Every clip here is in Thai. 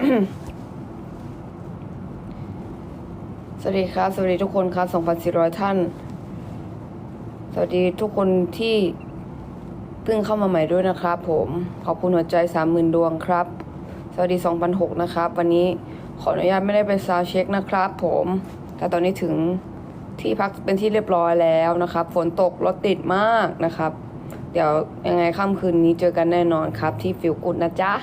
สวัสดีครับ สวัสดีทุกคนครับ2,400 ท่าน สวัสดีทุกคนที่เพิ่งเข้ามาใหม่ด้วยนะครับ ผม ขอบคุณหัวใจ 30,000 ดวงครับ สวัสดี2,600นะครับ วันนี้ขออนุญาตไม่ได้ไปซาวเช็คนะครับ ผม แต่ตอนนี้ถึงที่พักเป็นที่เรียบร้อยแล้วนะครับ ฝนตกรถติดมากนะครับ เดี๋ยวยังไงค่ำคืนนี้เจอกันแน่นอนครับ ที่ฟิลกุดนะจ๊ะ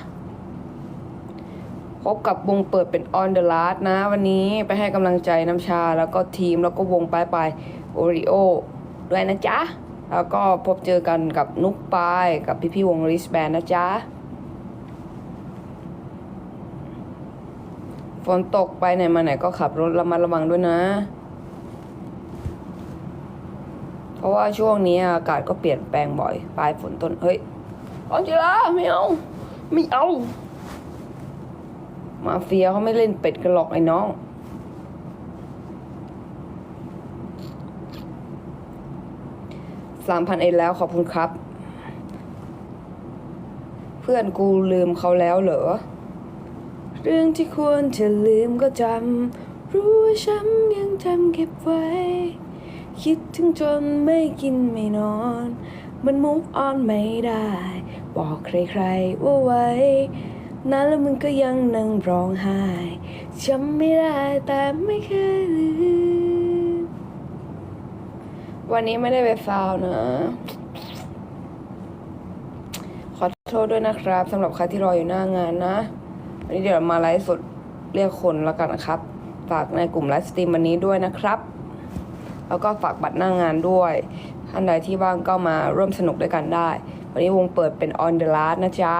พบกับวงเปิดเป็น On the Last นะ วันนี้ไปให้กำลังใจน้ำชาแล้วก็ทีมแล้วก็วงปลายปลายโอริโอด้วยนะจ๊ะ แล้วก็พบเจอกันกับนุกปายกับพี่พี่ๆวงริสแบนนะจ๊ะ ฝนตกไปไหนมาไหนก็ขับรถระมัดระวังด้วยนะ เพราะว่าช่วงนี้อากาศก็เปลี่ยนแปลงบ่อย ปลายฝนต้น เฮ้ยออนจิลาไม่เอา ไม่เอา มาเฟียเขาไม่เล่นเป็ดกันหรอกไอ้น้อง สามพันเอ็ดแล้วขอบคุณครับ เพื่อนกูลืมเขาแล้วเหรอ เรื่องที่ควรจะลืมก็จำ รู้ว่าฉันยังจำเก็บไว้ คิดถึงจนไม่กินไม่นอน มันมุกออนไม่ได้ บอกใครๆว่าไว้ นั้นแล้วมึงก็ยังนั่งร้องไห้จำไม่ได้แต่ไม่เคยลืมวันนี้ไม่ได้ไปฟาวนะ ขอโทษด้วยนะครับสำหรับใครที่รออยู่หน้างานนะ วันนี้เดี๋ยวมาไลฟ์สดเรียกคนแล้วกันนะครับ ฝากในกลุ่มไลฟ์สตรีมวันนี้ด้วยนะครับ แล้วก็ฝากบัตรหน้างานด้วยท่านใดที่ว่างก็มาร่วมสนุกด้วยกันได้ วันนี้วงเปิดเป็น on the last นะจ๊ะ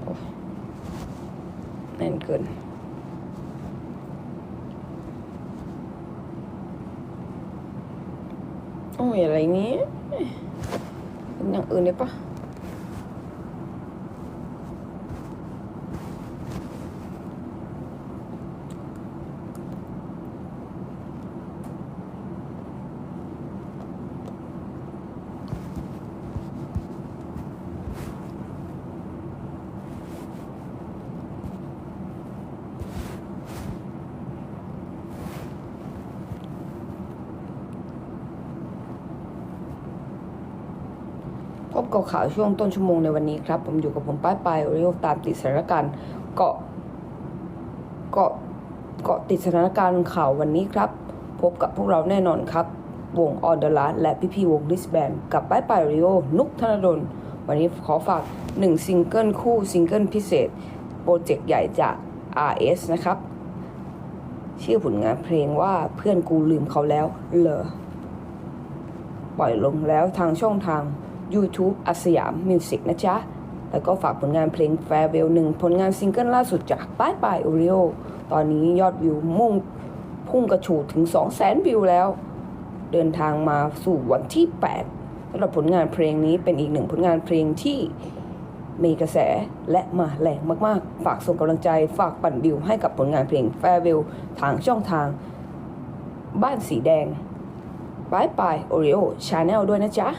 โอ้ย ขึ้นเกินโอ้ยอะไรนี้เป็นอย่างอื่นได้ปะ พบกับข่าวช่วงต้นชั่วโมงในวันนี้ครับ ผมอยู่กับผมป้ายปลายโอริโอตามติดสถานการณ์เกาะเกาะเกาะติดสถานการณ์ข่าววันนี้ครับ พบกับพวกเราแน่นอนครับ วงออเดอร์ลาและพี่พี่วงลิสแบนกับป้ายปลายโอริโอนุกธนดล วันนี้ขอฝาก1ซิงเกิลคู่ซิงเกิลพิเศษ โปรเจกต์ใหญ่จาก RS นะครับ ชื่อผลงานเพลงว่าเพื่อนกูลืมเขาแล้วเหรอปล่อยลงแล้วทางช่องทาง YouTube อาสยามมิวสิกนะจ๊ะ แล้วก็ฝากผลงานเพลง Farewell หนึ่งผลงานซิงเกิลล่าสุดจากป้ายปลายโอริโอตอนนี้ยอดวิวมุ่งพุ่งกระฉูดถึง 2 0 0 0 0 0วิวแล้ว เดินทางมาสู่วันที่ 8สำหรับผลงานเพลงนี้เป็นอีกหนึ่งผลงานเพลงที่มีกระแสและมาแรงมาก ๆ ฝากส่งกำลังใจฝากปั่นวิวให้กับผลงานเพลง Farewell ทางช่องทาง บ้านสีแดงบายบายโอริโอชาแนลด้วยนะจ๊ะ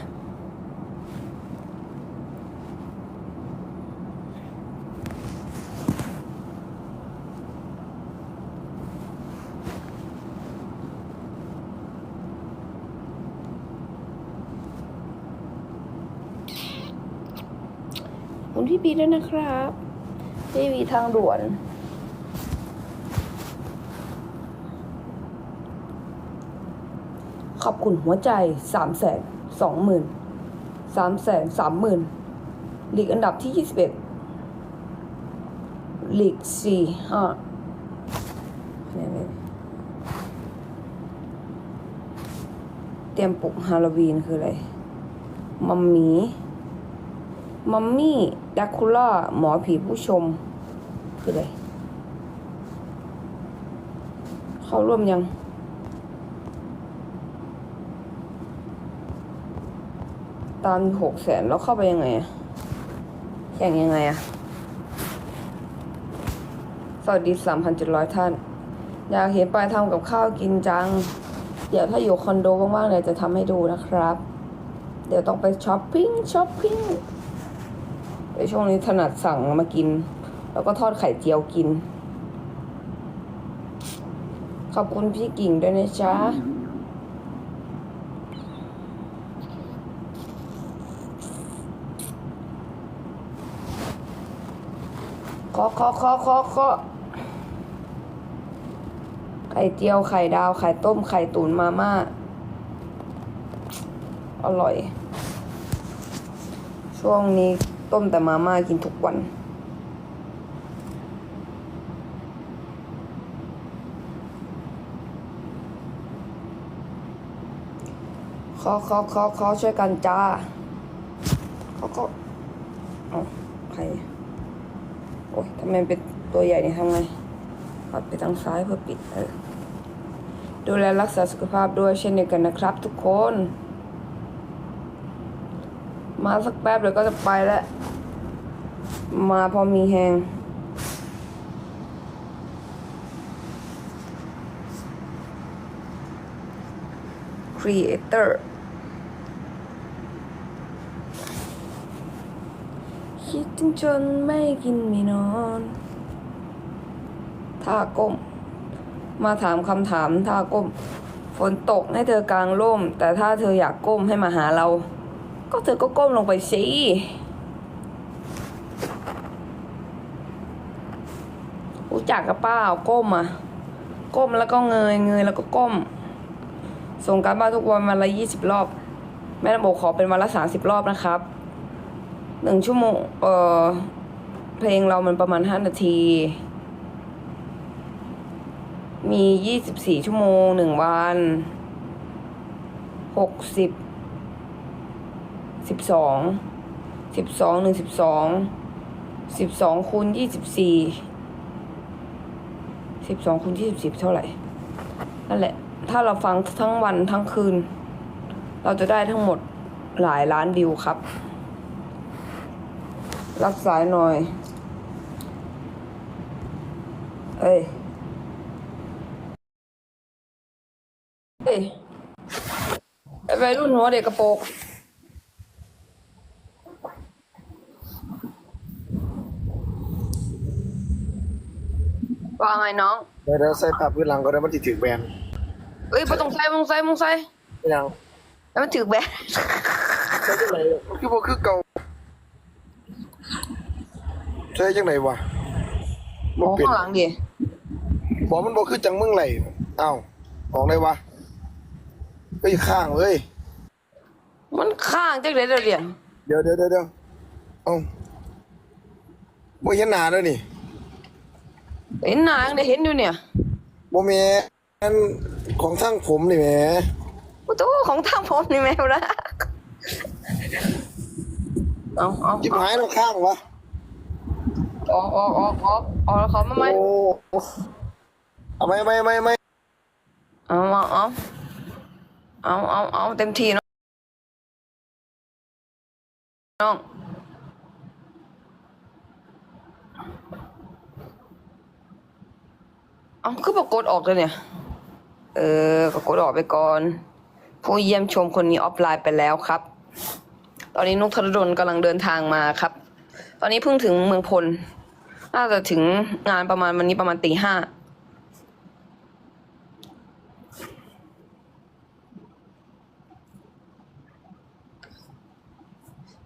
ขอ บคุณพี่บีด้วยนะครับพี่บีทางด่วน ขอบคุณหัวใจสามแสนสองหมื่นสามแสนสามหมื่นลีกอันดับที่ยี่สิบเอ็ดลีกสี่ห้าเนี่ยเนี่ยเตรียมปลุกฮาโลวีนคืออะไร มัมมี่ มัมมี่ดักคูล่าหมอผีผู้ชม คืออะไร เข้าร่วมยัง ตามหกแสนแล้วเข้าไปยังไงอะแข่งยังไงอะสวัสดีสามพันเจ็ดร้อยท่าน อยากเห็นปลายทำกับข้าวกินจัง เดี๋ยวถ้าอยู่คอนโดว่างๆเนี่ยจะทำให้ดูนะครับ เดี๋ยวต้องไปช้อปปิ้งช้อปปิ้ง ในช่วงนี้ถนัดสั่งมากิน แล้วก็ทอดไข่เจียวกิน ขอบคุณพี่กิ่งด้วยนะจ๊ะขอขอขอขอขอไข่เจียว ไข่ดาว ไข่ต้ม ไข่ตุ๋นมาม่า อร่อย ช่วงนี้ ต้มแต่มาม่ากินทุกวันขอขอขอขอช่วยกันจ้าเขอขอเอาใคร โอ้ยทำไมเป็นตัวใหญ่นี่ทำไงปัดไปทางซ้ายเพื่อปิดเออดูแลรักษาสุขภาพด้วยเช่นเดียวกันนะครับทุกคน มาสักแป๊บเดี๋ยวก็จะไปแล้ว มาพอมีแหง Creator คิดถึงจนไม่กินไม่นอนท่าก้ม มาถามคำถามท่าก้ม ฝนตกให้เธอกลางร่ม แต่ถ้าเธออยากก้มให้มาหาเรา ก็เธอก็ก้มลงไปสิรู้จักกับป้าก้มอะ ก้มแล้วก็เงยเงยแล้วก็ก้ม ส่งการบ้านทุกวันวันละยี่สิบรอบ แม่ระบบขอเป็นวันละสามสิบรอบนะครับหนึ่งชั่วโมงเออเพลงเรามันประมาณห้านาที มียี่สิบสี่ชั่วโมงหนึ่งวันหกสิบ สิบสองสิบสองหนึ่งสิบสองสิบสองคูณยี่สิบสี่สิบสองคูณยี่สิบสี่เท่าไหร่นั่นแหละ ถ้าเราฟังทั้งวันทั้งคืน เราจะได้ทั้งหมดหลายล้านวิวครับ รับสายหน่อย เอ้ยเอ้ยไอ้วัยรุ่นหัวเด็กกระโปรง ว่าไงน้องเดี๋ยวเดี๋ยวใส่ผ้าพื้นหลังก็ได้มันติดถือแบนเอ้ยไม่ต้องใส่ไม่ต้องใส่ไม่ต้องใส่ไม่ยังแล้วมันถือแบนใส่จังไหนคือบ่คือเก่าใส่จังไหนวะมบ่องเป็นข้างหลังดิบอกมันบ่คือจังมึงไหลอ้าวออกได้วะเฮ้ยข้างเว้ยมันข้างจังเลยเดี๋ยวเรียนเดี๋ยวเดี๋ยวเดี๋ยวเดี๋ยวเอ้าบ่เห็นหน้าแล้วนี่ เห็นหนายังได้เห็นอยู่เนี่ยบ่แม่นของทางผมนี่แหมโอ้โหของทางผมนี่แมวนะเอาเอาจิบหายแล้วข้างวะออกออกออกออกออกแล้วเขามาไหมโอ้เอาไม่ไม่ไม่ไม่เอาเอาเอาเอาเอาเอาเต็มที่เนาะน้องเอา คือปรากฏออกเลยเนี่ย เออปรากฏออกไปก่อน ผู้เยี่ยมชมคนนี้ออฟไลน์ไปแล้วครับ ตอนนี้นุกธนดลกำลังเดินทางมาครับ ตอนนี้เพิ่งถึงเมืองพล น่าจะถึงงานประมาณวันนี้ประมาณตีห้า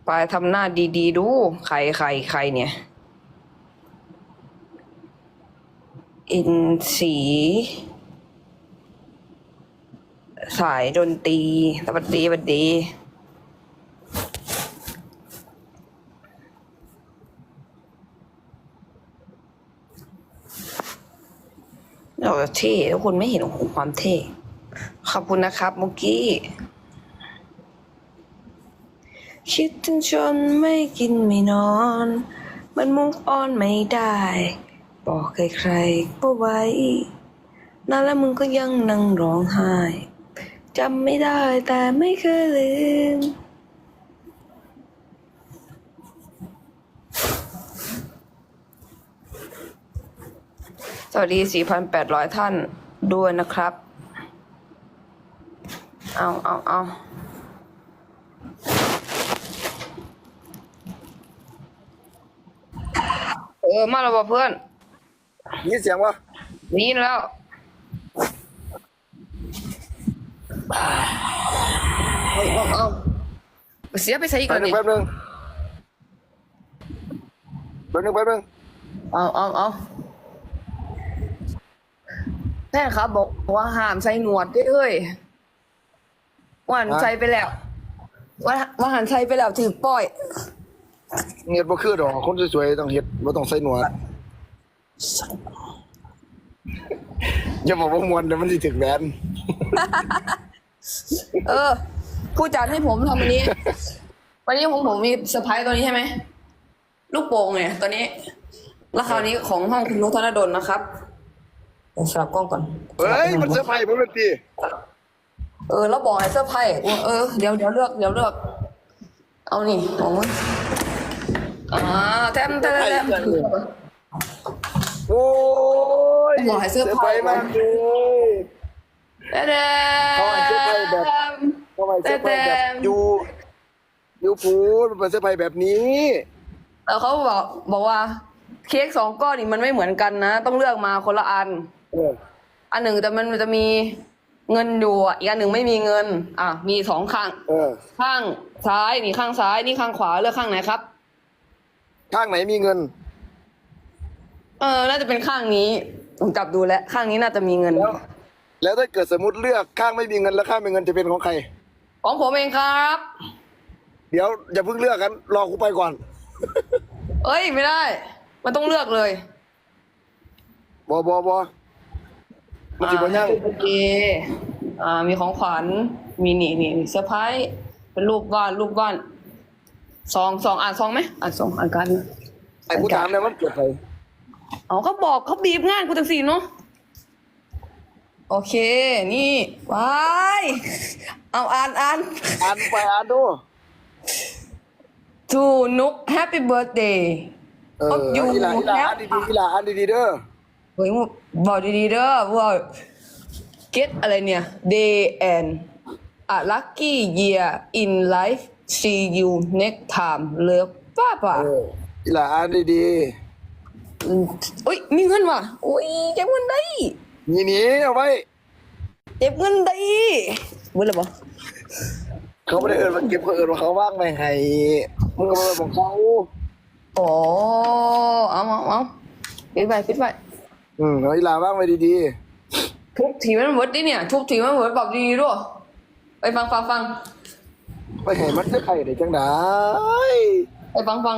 ไปทำหน้าดีๆ ดู ใครใครใครเนี่ย อินสี สายดนตรีสวัสดีสวัสดีเราจะเท่ทุกคนไม่เห็นของความเท่ ขอบคุณนะครับมุกกี้ คิดถึงจนไม่กินไม่นอน มันมุกอ่อนไม่ได้ บอกใครๆก็ไว้นานแล้วมึงก็ยังนั่งร้องไห้จำไม่ได้แต่ไม่เคยลืม สวัสดี 4,800 ท่านด้วยนะครับ เอาเอาเอาเออ มาแล้วเพื่อน นเสียงวะได้ยินแล้วเอาเอาเอาเสียไปใส่อีกแป๊แล้บวนึงนี่แป๊บนึงแป๊บนึงแป๊บนึงเอาเอาเอาแม่ครับบอกว่าห้ามใส่หนวดด้วยเอ้ยว่าหันใส่ไปแล้ว ว่าว่าหันใส่ไปแล้วถือปล่อยเงียบบ่คือดอกคนสวยๆต้องเฮ็ดบ่ต้องใส่หนวด อย่าบอกว่ามวนเดี๋ยวมันสิถึงแบนเออ ผู้จัดให้ผมทำวันนี้ วันนี้ผมผมมีเซอร์ไพรส์ตัวนี้ใช่ไหม ลูกโป่งเนี่ยตัวนี้ ราคราวนี้ของห้องคุณนุกธนดลนะครับเดี๋ยวสลับกล้องก่อน เฮ้ย มันเซอร์ไพรส์บ่เป็นติเออ แล้วบอกให้เซอร์ไพรส์เออ เดี๋ยวเดี๋ยวเลือก เดี๋ยวเลือก เอานี่ของมึงอ่าแต้มแต้มแต้ม โอ้ยบอกให้เซอร์ไพรส์มากเลยแต้มแต้เขาให้เซอร์ไพรส์แบบมทำไมเซอร์ไพรส์แบบอยู่อยู่พูดเป็นเซอร์ไพรส์แบบนี้แล้วเขาบอกบอกว่า เค้กสองก้อนนี่มันไม่เหมือนกันนะ ต้องเลือกมาคนละอันเอออันหนึ่งแต่มันจะมีเงินอยู่อะอีกอันหนึ่งไม่มีเงิน อะ มีสองข้างเออข้างซ้ายนี่ข้างซ้ายนี่ข้างขวาเลือกข้างไหนครับ ข้างไหนมีเงิน เออ น่าจะเป็นข้างนี้ผมจับดูแล้ว ข้างนี้น่าจะมีเงิน แล้วแล้วถ้าเกิดสมมติเลือกข้างไม่มีเงินแล้วข้างมีเงินจะเป็นของใคร ของผมเองครับ เดี๋ยวอย่าเพิ่งเลือกกันรอกูไปก่อน เอ้ยไม่ได้ มันต้องเลือกเลยบอบอบอมันจิบยังโอเคอ่า มีของขวัญ มีนี่นี่เซอร์ไพรส์เป็นรูปวาดรูปวาดซองซองอ่านซองไหมอ่านซองอ่านกันไอ้กูถามเนี่ยมันเกิดอะไร เอาเขาบอกเขาบีบงานกูจังสี่เนาะโอเค นี่ว้ายเอาอ่านอ่านอ่านไปอ่านดู to นุก Happy Birthday เออเอาอยู่อีหลาอีหลาอ่านดีๆอีหลาอ่านดีๆเด้อเฮ้ยบอกดีๆเด้อว่า get อะไรเนี่ย day and a lucky year in life see you next time เลิฟป้าป่ะเอออีหลาอ่านดี อุ้ยมีเงินว่ะอุ้ยเก็บเงินได้ๆนี่นี่เอาไว้เก็บเงินได้เบื่อเลยบ่เขาไม่ได้เอินมาเก็บเขาเอินว่าเขาว่างไปให้มึงก็มาบอกเขาโอ้เอาเอาเอาปิดไปปิดไปอืมเอาอีหลาว่างไปดีทุบทีมันเวิร์ดดิเนี่ย ทุบทีมันเวิร์ดบอกดีๆด้วยไปฟังฟังฟังๆไปให้มันจะใครได้จังได้ไปฟังฟัง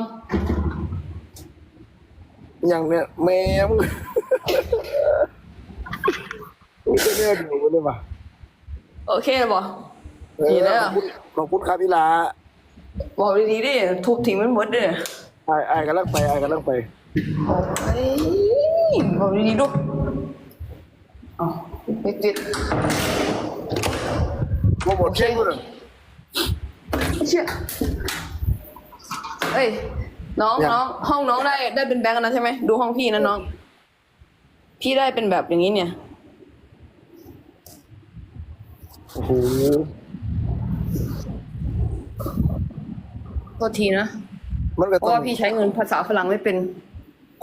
อย่างเนี้ยแม่มึงมึงจะเนี่ยดูมันเลยป่ะโอเคเลยบ่เออดีแล้ว ขอบคุณขอบคุณครับอีหลาบอกดีๆดิทุบทีมันเวิร์ดดิไอ้ไอ้กำลังไปไอ้กำลังไป เฮ้ยบอกดีๆด้วยอ๋อปิดปิดโปรโมทเค้กกูหน่อยเชี่ยเอ้ย น้องยัง น้องห้องน้องได้ได้เป็นแบงค์กันนะใช่ไหมดูห้องพี่นะน้อง พี่ได้เป็นแบบอย่างนี้เนี่ย โอ้โหโทษทีนะ มันก็เพต้ราะองว่าพี่ใช้เงินภาษาฝรั่งไม่เป็น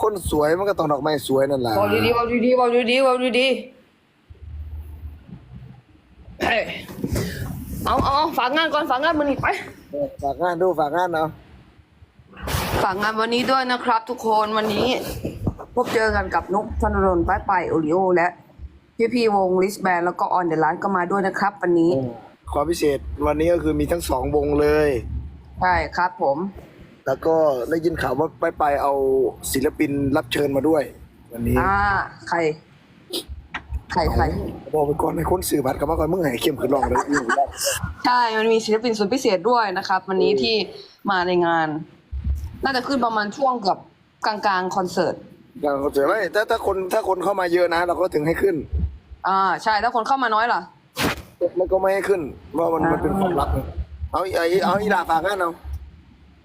คนสวยมันก็ต้องดอกไม้สวยนั่นแหละบอกดีๆบอกดีๆบอกดีๆบอกดีๆเฮ้ยเอาเอาเอาฝากงานก่อนฝากงานมันอีกไป ฝากงานดูฝากงานเนาะ ฝากงานวันนี้ด้วยนะครับ ทุกคนวันนี้พบเจอกันกับนุกธนดลป้ายไปโอริโอและพี่พี่ๆวงลิสแบนแล้วก็ออนเดอะไลน์ก็มาด้วยนะครับ วันนี้ความพิเศษวันนี้ก็คือมีทั้งสองวงเลย ใช่ครับผม แล้วก็ได้ยินข่าวว่าไปไปเอาศิลปินรับเชิญมาด้วย วันนี้อ่าใครใครใครบอกไปก่อนให้คนสื่อบัตรกลับมาก่อนมึงให้เข้มขึ้นลองเลยอยู่แล้วใช่ มันมีศิลปินสุดพิเศษด้วยนะครับ วันนี้ที่มาในงาน น่าจะขึ้นประมาณช่วงเกับกลางๆคอนเสิร์ตอย่างเขาเจอไหมถ้าถ้าคนถ้าคนเข้ามาเยอะนะ เราก็ถึงให้ขึ้น อ่าใช่ถ้าคนเข้ามาน้อยล่ะมันก็ไม่ให้ขึ้นเพราะมันอ่ามัมันเป็นความลับไงเอาอีเอาอีเอาอีลาฝากงานเอา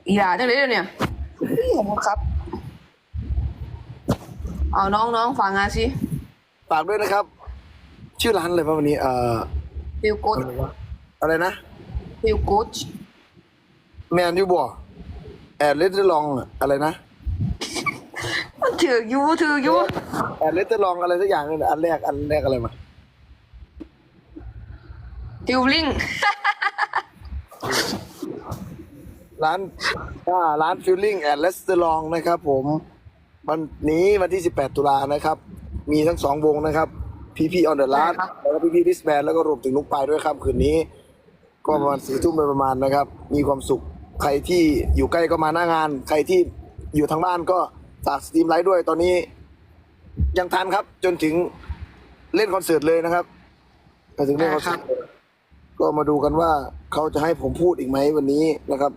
อีหลาจังเลยเดี๋ยวเนี่ยขอบคุณครับ เอาน้องน้องฟังงานสิฝากด้วยนะครับ ชื่อร้านอะไรวะวันนี้เอ่อฟิลกูดอะไรวะอะไรนะฟิลกูดแมนยูบอ แอดเลดลองอะไรนะถือกอยูถือกอยูแอนเลตเตอร์ลองอะไรสักอย่างนึงอันแรกอันแรกอะไรมาทิวลิง ร้านอ่าร้านฟิลลิ่งแอนเลสเตอร์ลองนะครับ ผมวันนี้วันที่ 18 ตุลานะครับ มีทั้งสองวงนะครับ พีพีออนเดอะลาสใช่ครับแล้วก็พีพีดิสแบนแล้วก็รวมถึงนุกปลายด้วยครับ คืนนี้ ก็ประมาณสี่ทุ่มโดยประมาณนะครับ มีความสุข ใครที่อยู่ใกล้ก็มาหน้างาน ใครที่อยู่ทางบ้านก็ฝากสตรีมไลฟ์ด้วยตอนนี้ ยังทันครับ จนถึงเล่นคอนเสิร์ตเลยนะครับไปถึงเล่นคอนเสิร์ตเลยก็มาดูกันว่าเขาจะให้ผมพูดอีกไหมวันนี้นะครับ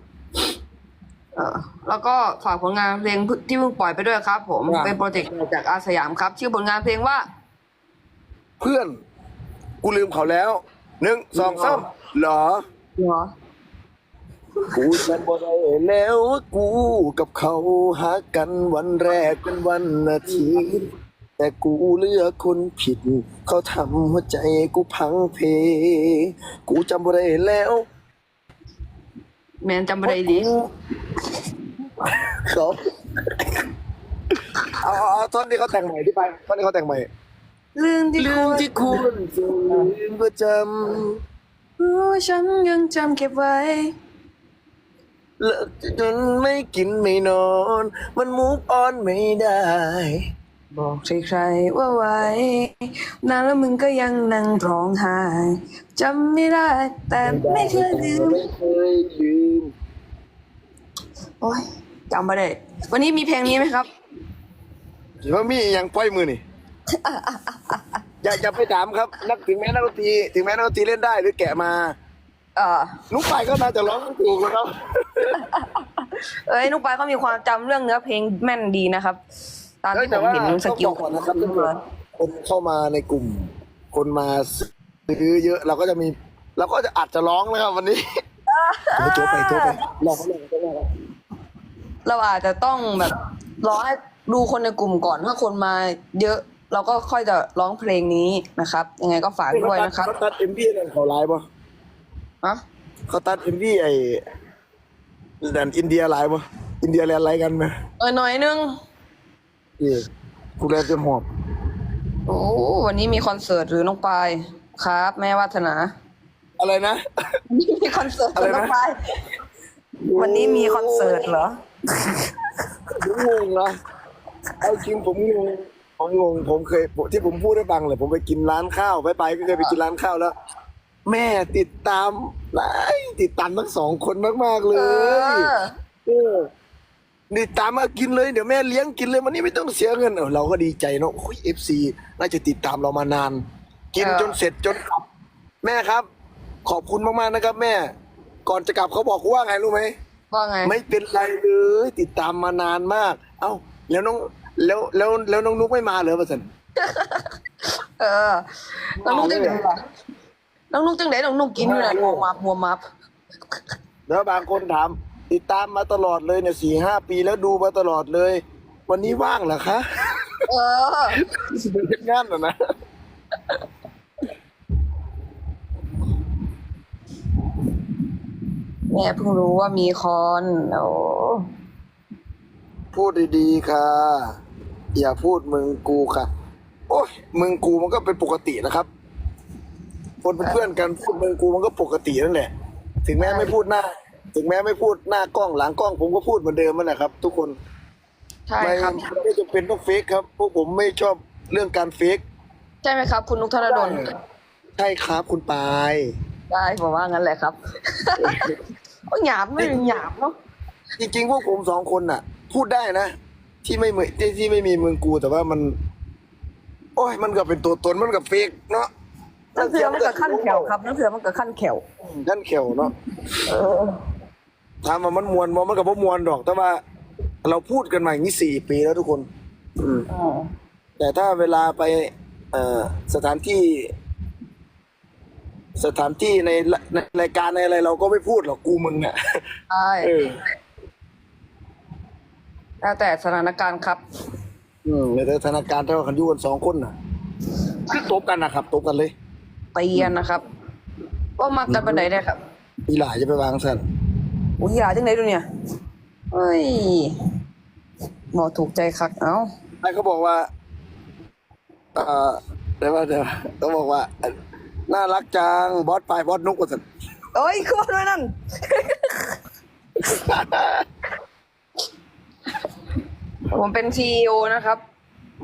เออแล้วก็ฝากผลงานเพลงที่เพิ่งปล่อยไปด้วยครับ ผมว่าเป็นโปรเจกต์จากอาสยามครับ ชื่อผลงานเพลงว่า เพื่อน กูลืมเขาแล้วหนึ่งสองสามเหรอ เหรอ กูจำบ่ได้แล้วว่ากูกับเขาหากันวันแรกเป็นวันอาทิตย์แต่กูเลือกคนผิด เขาทำหัวใจกูพังเพ กูจำบ่ได้แล้วแมนจำไม่ได้ดีเขาเอาเอาเอาท่อนที่เขาแต่งใหม่ที่ไปท่อนที่เขาแต่งใหม่ลืมที่ลืคุมณที่คุณลืมประจรู้ฉันยังจำเก็บไว้ำ เลิกจนไม่กินไม่นอน มันมูฟออนไม่ได้ บอกใครๆว่าไว้นานแล้วมึงก็ยังนั่งร้องไห้จำไม่ได้ แต่ไม่เคยลืม ไม่เคยลืม โอ้ยจำไม่ได้ วันนี้มีเพลงนี้ไหมครับถือว่ามีอย่างปล่อยมือนี่ อย่าอย่าไปถามครับ นักถึงแม้นักดนตรีถึงแม้นักดนตรีเล่นได้หรือแกะมา เออนุ๊กไปก็น่าจะร้องถูกแล้วครับ เอ้ยนุกปายก็มีความจำเรื่องเนื้อเพลงแม่นดีนะครับ ตามเอ้ยที่ผแต่มว่าเห็นสต้องกิบลอกก่อนนะครับถ้าเกิดคนเข้ามาในกลุ่ม คนมาซื้อเยอะเราก็จะมีเราก็จะอาจจะร้องนะครับวันนี้ไปโจ๊กไปโจ๊กไปลองเขาลองเขาลองเราอาจจะต้องแบบรอให้ดูคนในกลุ่มก่อนถ้าคนมาเยอะเราก็ค่อยจะร้องเพลงนี้นะครับ ยังไงก็ฝากด้วยนะครับเขาตัดเอ็มวีนั่นเขาไลฟ์ป่ะฮะเขาตัดเอ็มวีไอ้ ดันอินเดียไลฟ์ป่ะอินเดียแลนด์ไลฟ์กันไหมเออหน่อยนึงนี่กูแลนจะหอบโอ้วันนี้มีคอนเสิร์ตหรือน้องปายครับ แม่วัฒนาอะไรนะวันนี้มีคอนเสิร์ตหอะไรรือนะน้องปายวันนี้มีคอนเสิร์ตเหรอผมงงนะเอาจริงผมงงผมงงผมเคยที่ผมพูดให้ฟังเลยผมไปกินร้านข้าวไปไปก็เคยไปกินร้านข้าวแล้ว แม่ติดตามไลฟ์ติดตามทั้งสองคนมาก ๆ เลเอย อ เออติดตามมากินเลยเดี๋ยวแม่เลี้ยงกินเลยวันนี้ไม่ต้องเสียเงินเออเราก็ดีใจเนาะโอ้ยเอฟซีน่าจะติดตามเรามานาน กินเออ จนเสร็จจนกลับแม่ครับ ขอบคุณมากๆนะครับ แม่ ก่อนจะกลับเขาบอกกูว่าไงรู้ไหมว่าไง ไม่เป็นไรเลยติดตามมานานมาก เอ้า แล้วน้องแล้วแล้วแล้วน้องนุ๊กไม่มาเหรอประสัน เออน้องนุ๊กจังไหนล่ะ น้องนุ๊กจังไหนน้องนุ๊กกินอยู่นะหัวมับหัวมับแล้วบางคนถาม ติดตามมาตลอดเลยเนี่ยสี่ห้าปีแล้วดูมาตลอดเลย วันนี้ว่างเหรอคะ เออเป็นงานเหรอนะแม่เพิ่งรู้ว่ามีคอนโอ้พูดดีๆค่ะ อย่าพูดมึงกูค่ะ โอ้ยมึงกูมันก็เป็นปกตินะครับ คนเป็นเพื่อนกันพูดมึงกูมันก็ปกตินั่นแหละ ถึงแม้ไม่พูดหน้า ถึงแม้ไม่พูดหน้ากล้องหลังกล้อง ผมก็พูดเหมือนเดิมนั่นแหละครับ ทุกคนใช่ไม่ครับไม่จำเป็นต้องเฟกครับพวกผมไม่ชอบเรื่องการเฟกใช่ไหมครับ คุณนุกธนดลใช่ครับคุณปายได้ผมว่างั้นแหละครับโอ้ยหยาบไม่หยาบเนาะจริงๆพวกผมสองคนน่ะ พูดได้นะ ที่ไม่เหมือนที่ที่ไม่มีเมืองกูแต่ว่ามัน โอ้ยมันก็เป็นตัวตนมันกับเฟกเนาะ น้ำเสือมันกับขั้นแขวครับน้ำเสือมันกับขั้นแขวท่านเขียวเนาะเออถามว่ามันมวนบ่มันกับว่ามวนดอก แต่ว่า เราพูดกันมาอย่างนี้สี่ปีแล้วทุกคน อืมอ๋อแต่ถ้าเวลาไปเอ่อสถานที่ สถานที่ในในรายการในอะไร เราก็ไม่พูดหรอกกูมึงเนี่ยใช่เออแล้วแต่สถานการณ์ครับ อืมในสถานการณ์ถ้าว่ากันอยู่กันสองคนน่ะ คือตบกันนะครับตบกันเลย ตีกันนะครับว่ามักกันไปไหนได้ครับอีหลาจะไปวางสันอุ้ยหยาจังไหนดูเนี่ยเฮ้ยหมอถูกใจคักเอ้าไอ้เขาบอกว่าเอ่อเดี๋ยวว่าเดี๋ยวเขาบอกว่า น่ารักจังบอสปลายบอสนุกกว่าสันเอ้ยคือด้วยนั่นผมเป็นซีอนะครับ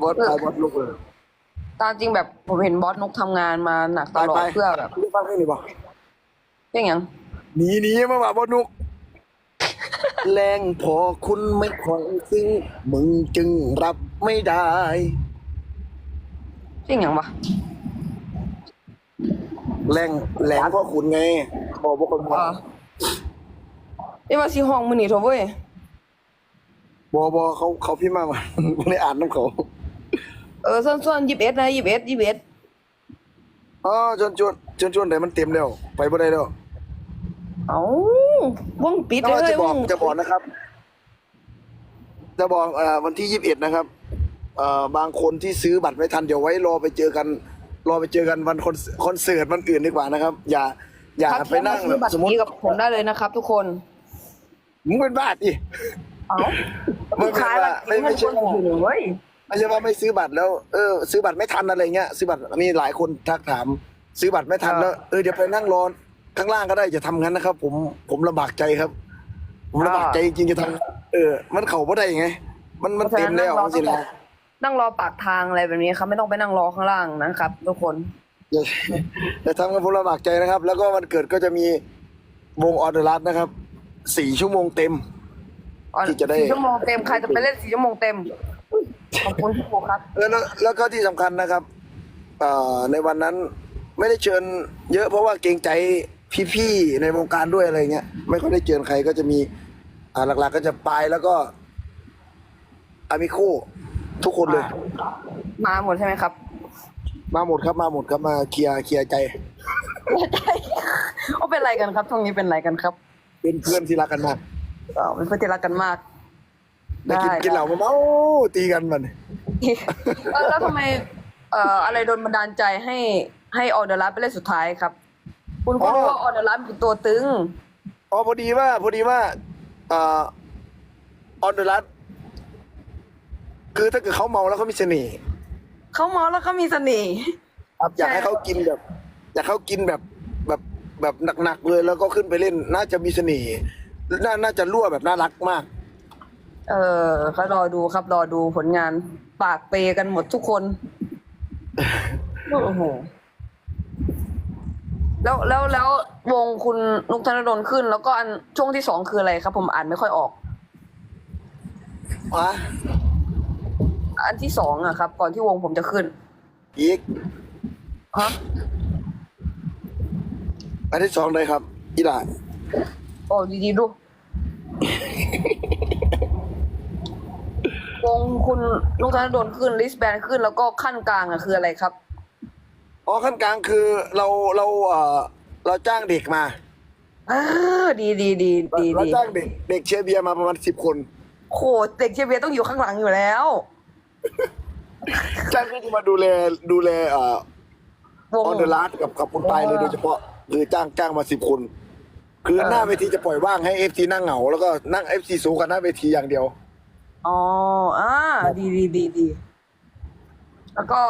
บอสปลายบอสนุกเลย ตามจริงแบบผมเห็นบอสนุกทำงานมาหนักตไปลอไปดเพื่อแบบรีบฟังเพลงหน่อยบอกเรื่องอย่างหนีหนีมาว่าบอสนุก แรงพอคุณไม่คอยซึ้งมึงจึงรับไม่ได้เรื่องอย่างวะแรงแรงเพราะคุณไงบอกพวกคนเออนี่ว่าซีห้องมือหนีโทเว้ยบอบอเขาเขาพี่มามาไม่ได้อ่านน้ำเขา เออส่วนส่วนยี่สิบเอ็ดนะยี่สิบเอ็ดยี่สิบเอ็ดอ๋อจนจวนจนจวนไหนมันเต็มแล้วไปบ่ได้แล้วเอ้าวงปิดเลก็ยจะบอกวงจะบอกนะครับ จะบอกเอ่อวันที่ยี่สิบเอ็ดนะครับเอ่อบางคนที่ซื้อบัตรไม่ทันเดี๋ยวไว้รอไปเจอกัน รอไปเจอกันวันคอนคอนเสิร์ตวันอื่นดีกว่านะครับ อย่า อย่าทักไปนั่งเข้าแบมาซื้อบบัตรสมมตินี้กับผมได้เลยนะครับ ทุกคนมึงเป็นบ้าดิ เอ้าไม่ไม่ขายว่าไม่ไม่ใช่ให้คนอื่นเว้ย ไม่ใช่ว่าไม่ซื้อบัตรแล้วเออซื้อบัตรไม่ทันอะไรเงี้ยซื้อบัตรมีหลายคนทักถาม ซื้อบัตรไม่ทันแล้วเออเดี๋ยวไปนั่งรอข้างล่างก็ได้จะทำงั้นนะครับ ผมผมลำบากใจครับ ผมลำบากใจจริงๆจะทำเออ มันเข่าบ่ได้ไง มันมันเต็มแล้วสินะนั่งรอปากทางอะไรแบบนี้ครับ ไม่ต้องไปนั่งรอข้างล่างนะครับทุกคนอย่าอย่าทำกันผมลำบากใจนะครับ แล้วก็วันเกิดก็จะมีวงออเดอร์รัสนะครับสี่ชั่วโมงเต็มที่จะได้สี่ชั่วโมงเต็มใครจะไปเล่นสี่ชั่วโมงเต็ม ขอบคุณพี่ปูครับเออแล้วแล้วก็ที่สำคัญนะครับเอ่อในวันนั้นไม่ได้เชิญ เยอะเพราะว่าเกรงใจพี่ๆในวงการด้วยอะไรเงี้ยไม่ค่อยได้เจอใครก็จะมีอ่าหลักๆก็จะปายแล้วก็อามิโคทุกคนเลย มาหมดใช่ไหมครับมาหมดครับมาหมดครับมาเคลียร์เคลียร์ใจ โอ้เป็นไรกันครับช่วงนี้เป็นไรกันครับเป็นเพื่อนที่รักกันมาก เออเป็นเพื่อนที่รักกันมาก ได้กินได้กินเหล้ามาเมาตีกันมันเออแล้วทำไมเอ่ออะไรโดนบันดาลใจให้ให้ออเดอร์ลัสไปเล่นสุดท้ายครับ คุณก็รู้ว่าออเดอร์ลัสเป็นตัวตึงอ๋อพอดีว่าพอดีว่าเอ่อออนเดอรัสคือถ้าเกิดเขาเมาแล้วเขามีเสน่ห์เขาเมาแล้วเขามีเสน่ห์ครับอยากใช่ให้เขากินแบบ อยากให้เขากินแบบแบบแบบหนักๆเลยแล้วก็ขึ้นไปเล่น น่าจะมีเสน่ห์น่าน่าจะรั่วแบบน่ารักมาก เออเขารอดูครับรอดูผลงาน ปากเปกันหมดทุกคน โอ้โห แล้วแล้วแล้ววงคุณนุกธนดลขึ้น แล้วก็อันช่วงที่สองคืออะไรครับ ผมอ่านไม่ค่อยออกอะอันที่สองอะครับ ก่อนที่วงผมจะขึ้น อีกฮะอันที่สองเลยครับ อีหลานโอ้ดีๆดู วงคุณนุกธนดลขึ้นลิสแบนขึ้นแล้วก็ขั้นกลางอะคืออะไรครับ อ๋อขั้นกลางคือเราเราเอ่อเราจ้างเด็กมาอ่าดีดีดีดีเราดีจ้างเด็กเด็กเชียร์เบียร์มาประมาณสิบคนโหเด็กเชียร์เบียร์ต้องอยู่ข้างหลังอยู่แล้ว จ้างที่จะมาดูแลดูแลเอ่อวง ออนเดอร์รัสกับกับคุณปายเลยโดยเฉพาะคือจ้างจ้างมาสิบคน คือเออ หน้าเวทีจะปล่อยว่างให้เอฟซีนั่งเหงาแล้วก็นั่งเอฟซีสูงกับหน้าเวทีอย่างเดียว อ๋ออ่าดีดีดีดี แล้วก็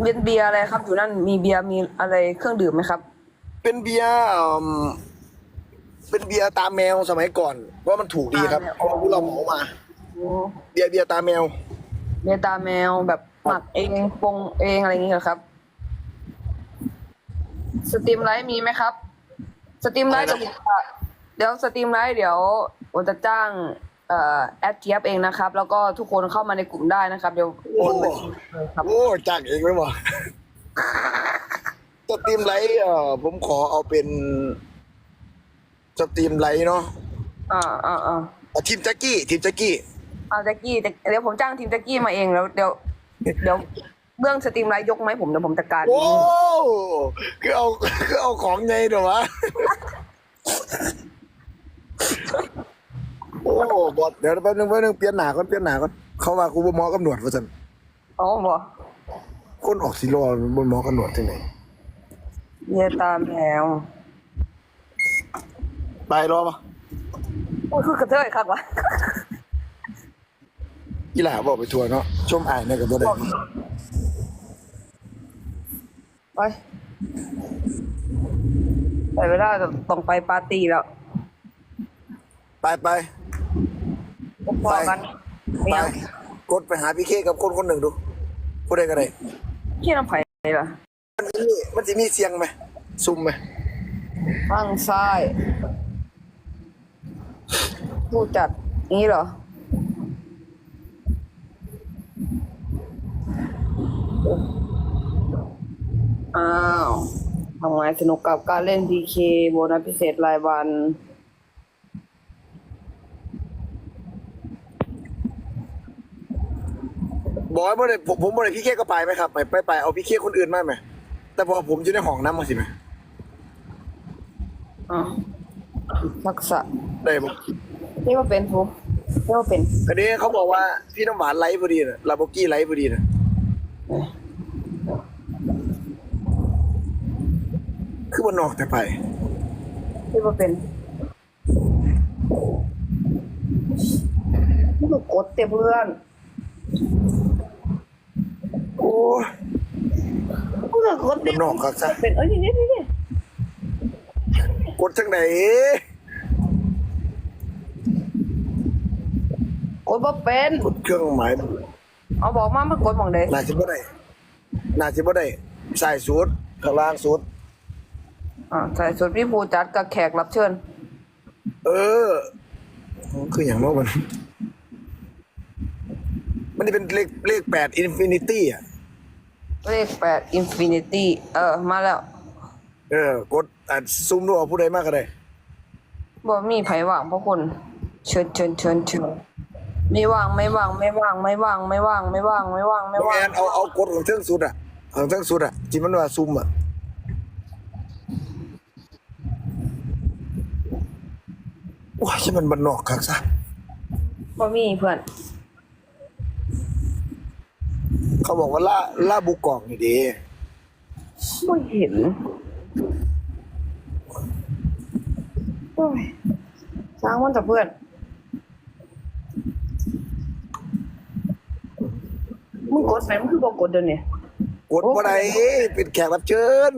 เบียร์เบียร์อะไรครับ อยู่นั่นมีเบียร์มีอะไรเครื่องดื่มไหมครับ เป็นเบียร์เอิ่มเป็นเบียร์ตาแมวสมัยก่อนเพราะมันถูกดีครับตาแมว เพราะว่าพวกเราเหมามาเบียร์เบียร์ตาแมว เบียร์ตาแมวแบบหมักเองปรุงเองอะไรอย่างเงี้ยเหรอครับ สตรีมไลท์มีไหมครับ สตรีมไลท์อะไรเดี๋ยวนะผมจะเดี๋ยวสตรีมไลท์เดี๋ยวผมจะจ้าง เอ่อแอดเทียบเองนะครับ แล้วก็ทุกคนเข้ามาในกลุ่มได้นะครับ เดี๋ยวโอนไปเลยครับ โอ้จ้างเองไม่บอกสตรีมไลท์เอ่อผมขอเอาเป็นสตรีมไลท์เนาะอ่าอ่าอ่าเอาทีมแจ็กกี้ ทีมแจ็กกี้ เอาแจ็กกี้แต่เดี๋ยวผมจ้างทีมแจ็กกี้มาเองแล้วเดี๋ยว เดี๋ยวเรื่องสตรีมไลท์ยกไหมาให้ผมเดี๋ยวผมจัดการโอ้คือเอาคือเอาของไงเดี๋ยววะโอ้ บอดเดี๋ยวแป๊บนึงแป๊บนึงเปลี่ยนหนาก่อนเปลี่ยนหนาก่อนเขาว่ากูบ่หมอกำหนวดว่าสันอ๋อบ่คนออกสิรอบนหมอกำหนวดที่ไหนเยตามแมวไปรอปะโอ้ยคือกระเทยครับวะอีหล่าบอกไปทัวร์เนาะชมอายในกับบ่ได้ไปแต่เวลาต้องไปปาร์ตี้แล้ว ไปไป พอกันไปเนี่ยกดไปหาพี่เคกับคนคนหนึ่งดูผู้ใดก็ได้เขี้ยน้ำไผ่ล่ะมันจะมีมันจะมีเสียงไหมซุ่มไหมข้างซ้าย ผู้จัดนี้เหรอ อ้าวทำไงสนุกกับการเล่น PK โบนัสพิเศษรายวัน บอกว่าบ่ได้ผมผมบ่ได้พี่เคก็ไปไหมครับไปไปไปเอาพี่เคคนอื่นมาไหมแต่พอผมอยู่ในห้องน้ำมาสิไหมอะทักษะได้บอกนี่ว่าเป็นผมนี่ว่าเป็นอันนี้เขาบอกว่าพี่น้ำหวานไลฟ์พอดีนะลาโบกี้ไลฟ์พอดีนะคือมันนอกแต่ไปนี่ว่าเป็นนี่ก็กดเตะเพื่อน โอ้ยเพื่อนกดเตะมันนอกครับซะเป็นเอ้ยนี่นี่นี่กดจังไหนกดว่าเป็นกดเครื่องหมายเอาบอกมามันกดหมองเด้น่าจะบ่ได้น่าจะบ่ได้ใส่สูตรข้างล่างสูตรอ่าใส่สุดพี่ภูจัดกับแขกรับเชิญ เออ คืออย่างโน้มัน มันจะเป็นเลขเลขแปดอินฟินิตี้อะ เลขแปดอินฟินิตี้เออ มาแล้ว เออกดอะซูมดูเอาผู้ใดมากก็ได้บ่มีไผว่างเพราะคนเชิญเชิญเชิญเชิญไม่ว่างไม่ว่างไม่ว่างไม่ว่างไม่ว่างไม่ว่างไม่ว่างไม่ไม่ว่างแอนเอาเอากดของเทิงสุดอะของเทิงสุดอะที่มันว่าซูมอะว้ายใช่มันบันนอกคักซะบ่มีเพื่อน เขาบอกว่าล่าล่าบุกกล่องนี่ดีไม่เห็นโอ้ยสร้างมันแต่เพื่อน มึงกดไหนมึงคือบอกกดเดี๋ยวนี้กดว่าใดเป็นแขกรับเชิญ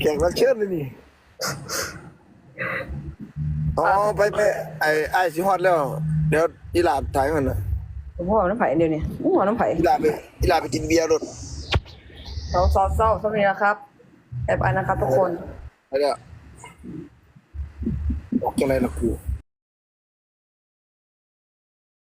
แขกรับเชิญเลยนี่อ๋อไปไปไอ้ไอ้สิฮอดแล้ว เดี๋ยวอีหลาบถ่ายมันนะ ผมบอกน้ำไผ่เดี๋ยวนี้มึงบอกน้ำไผ่อีหลาบไปอีหลาบไปกินเบียร์รถเศร้าเศร้าเศร้าสวัสดีนะครับแอบไอนะครับทุกคนไปแล้วออกจังไรล่ะกู